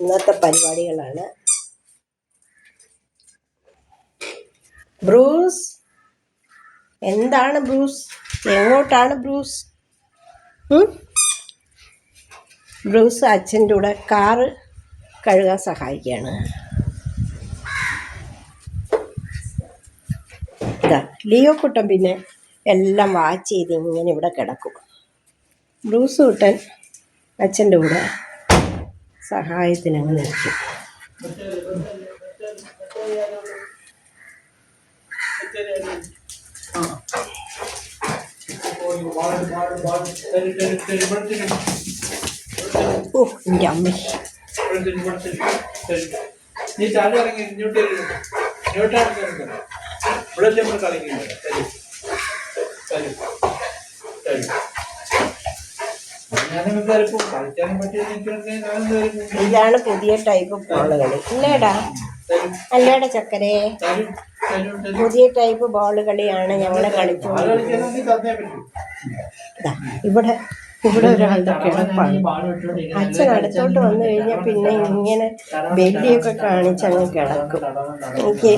ഇന്നത്തെ പരിപാടികളാണ്. ബ്രൂസ് എന്താണ് ബ്രൂസ്? എങ്ങോട്ടാണ് ബ്രൂസ്? ബ്രൂസ് അച്ഛന്റെ കൂടെ കാറ് കഴുകാൻ സഹായിക്കുകയാണ്. ഇതാ ലിയോ കുട്ടൻ പിന്നെ എല്ലാം വാച്ച് ചെയ്ത് ഇങ്ങനെ ഇവിടെ കിടക്കും. ബ്രൂസ് കുട്ടൻ അച്ഛന്റെ കൂടെ സഹായത്തിനങ്ങ് നിൽക്കും. ഓ എന്റെ അമ്മ. നീ ചാടി ഇറങ്ങി ഇങ്ങോട്ട് വരൂ. ఇప్పుడైతే ఎప్పుడు కలిగి తల్లి తల్లి తల్లి ഇതാണ് പുതിയ ടൈപ്പ് ബോളുകൾ ഇല്ലേടാ? അല്ലേടാ ചക്കരെ? പുതിയ ടൈപ്പ് ബോളുകളിയാണ് ഞങ്ങളെ കളിച്ചു ഇവിടെ ഇവിടെ ഒരാളുടെ കിടപ്പാണ്. അച്ഛൻ അടുത്തോട്ട് വന്നു കഴിഞ്ഞാൽ പിന്നെ ഇങ്ങനെ ബെല്ലിയൊക്കെ കാണിച്ചങ്ങ് കിടക്കും. എനിക്ക്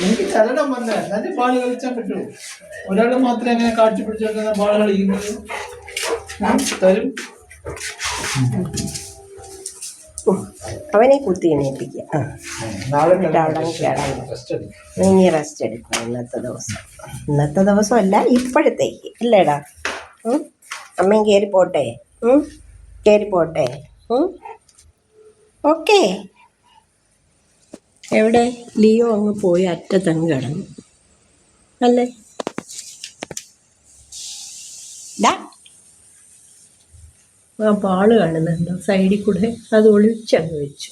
എനിക്ക് കരടാൻ വന്ന. എന്നാലും ബാൾ കളിച്ചാൻ പറ്റുമോ ഒരാൾ മാത്രമേ അങ്ങനെ കാഴ്ച പിടിച്ചോണ്ടിരുന്ന ബാൾ കളിക്കുന്നത് അവനെ കുത്തി എണീപ്പിക്കാം. എന്നിട്ട് റെസ്റ്റ് എടുക്കുക ഇന്നത്തെ ദിവസം. ഇന്നത്തെ ദിവസം അല്ല ഇപ്പോഴത്തേക്ക്. അല്ലേടാ? അമ്മയും കയറി പോട്ടെ? കയറി പോട്ടെ. ഓക്കെ. എവിടെ? ലിയോ അങ്ങ് പോയി അറ്റത്തങ്ങ് കിടന്നു. അല്ലേ? ആ പാൾ കാണുന്നുണ്ടോ. സൈഡിൽ കൂടെ അത് ഒളിച്ചങ്ങ് വെച്ചു.